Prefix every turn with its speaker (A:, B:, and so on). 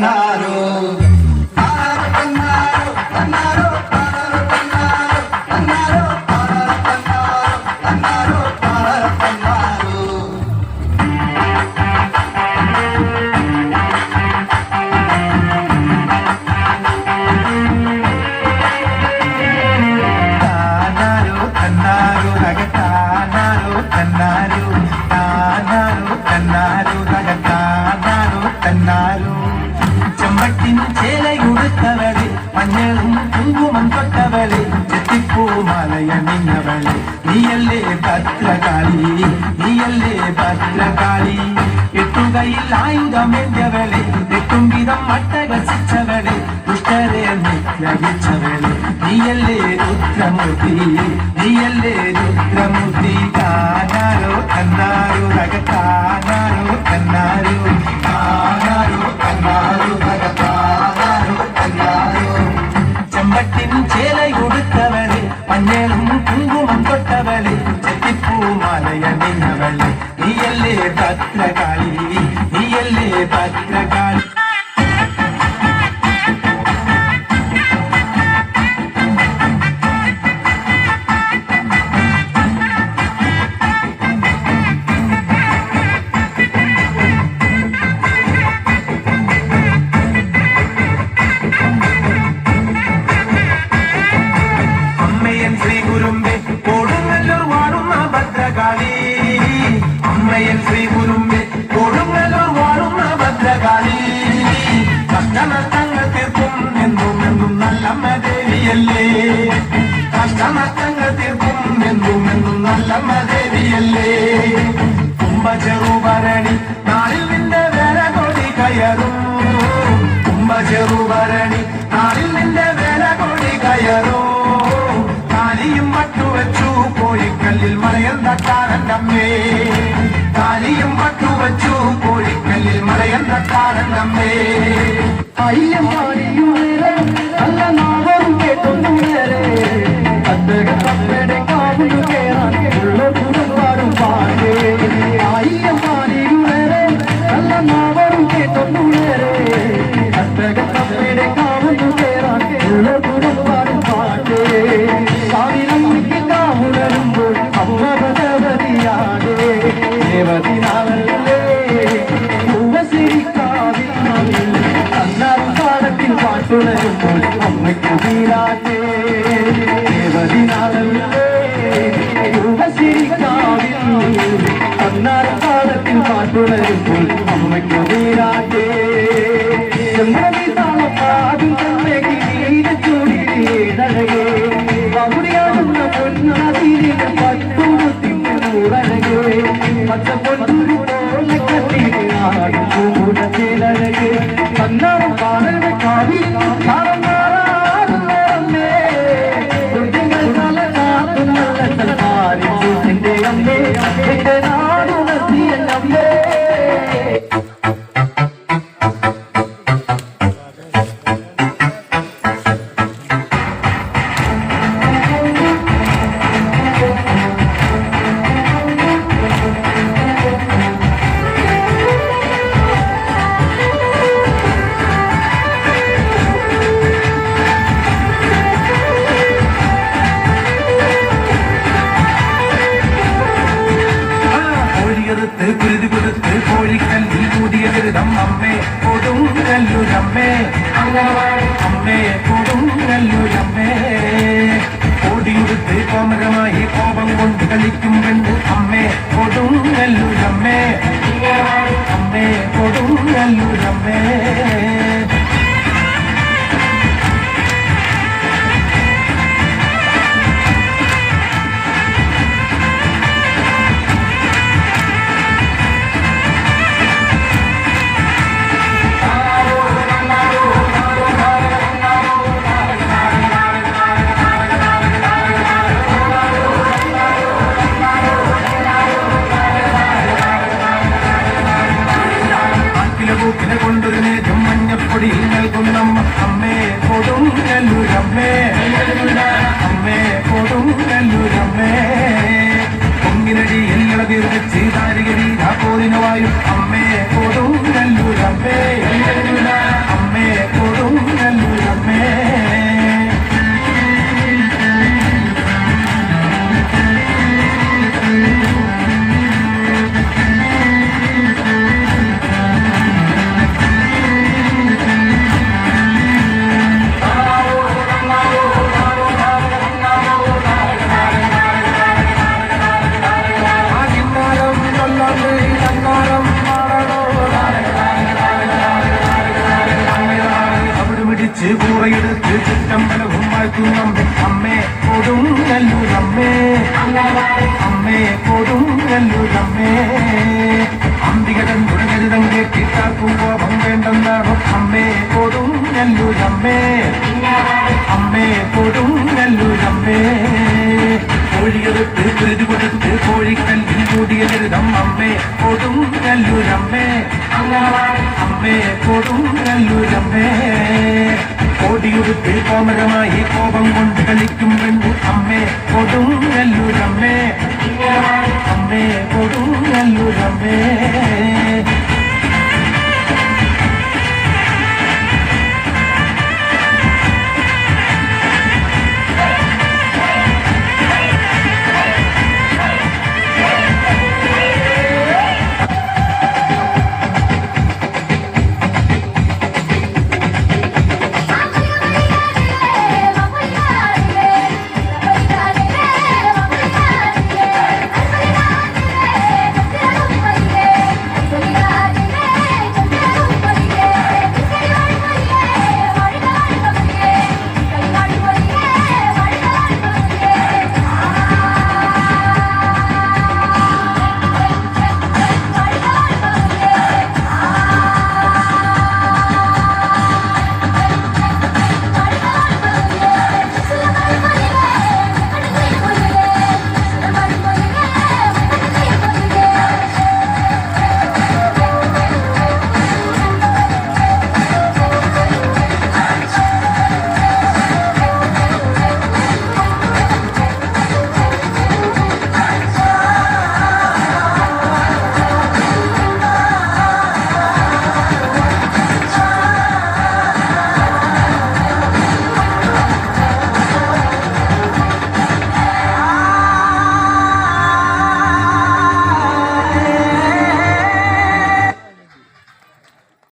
A: না ಶರವಣೆ ನೀಯಲ್ಲೇ ಭದ್ರಕಾಳಿ ನೀಯಲ್ಲೇ ಭದ್ರಕಾಳಿ ಎಟ್ಟುಗೈಲ್ ಆಯುಧ ಮೆದ್ದವಳೆ ತುಂಬಿದ ಮಟ್ಟಗ ಸಿಚ್ಚವಳೆ ದುಷ್ಟರೇ ನಿತ್ಯ ಬಿಚ್ಚವಳೆ ನೀಯಲ್ಲೇ ರುದ್ರಮೂರ್ತಿ ನೀಯಲ್ಲೇ ರುದ್ರಮೂರ್ತಿ ಕಾದಾರೋ ಕನ್ನಾರೋ കഷ്ടനഷ്ടങ്ങൾ തീർക്കും എന്നും എന്നും നല്ലമ്മ ദേവിയല്ലേ കുംഭചെറുഭരണി നാളിൽ നിന്റെ വേല കൊടി കയറും. കുംഭചെറുഭരണി നാളിൽ നിന്റെ വേല കൊടി കയറും. കാലിയും പട്ടുവച്ചു കോഴിക്കല്ലിൽ മലയൻ തട്ടാരന്റെ അമ്മേ കാലിയും പട്ടുവച്ചു കോഴിക്കല്ലിൽ മലയൻ തട്ടാരന്റെ അമ്മേ
B: അയ്യമ്മാടിയുളരെ சுடரும் பொழுது உண்மைக்கு வீராட்டே அன்னார் காலத்தின் காட்டுணரும் பொழுது உண்மைக்கு வீராட்டே மற்ற பொன் 哎呀！
A: അമ്മേ കൊടുങ്ങല്ലൂരമ്മേ. കോടിയെടുത്ത് കോമരമായി കോപം കൊണ്ട് കളിക്കും കണ്ട് അമ്മേ കൊടുങ്ങല്ലൂരമ്മേ. അമ്മേ കൊടുങ്ങല്ലൂരമ്മേ. കൊടുങ്ങും അമ്മേ കൊടുങ്ങല്ലൂരമ്മേ. അമ്മേ കൊടുങ്ങല്ലൂരമ്മേ. അമ്പികടൻ മുഴകരുതം കേട്ടിട്ടാ പൂവം വേണ്ടെന്നാണോ? അമ്മേ കൊടുങ്ങല്ലൂരമ്മേ. അമ്മേ കൊടുങ്ങല്ലൂരമ്മേ. കോഴികളെ കൊടുത്ത് കോഴിക്കൽ മുടിയലിരുതം അമ്മേ കൊടും കല്ലൂരമ്മേ അമ്മേ കൊടും കല്ലൂരമ്മേ കോടിയുടുപ്പിൽ കോമരമായി കോപം കൊണ്ട് കളിക്കും പെണ്ണു അമ്മേ കൊടും കല്ലൂരമ്മേ അമ്മേ കൊടും കല്ലൂരമ്മേ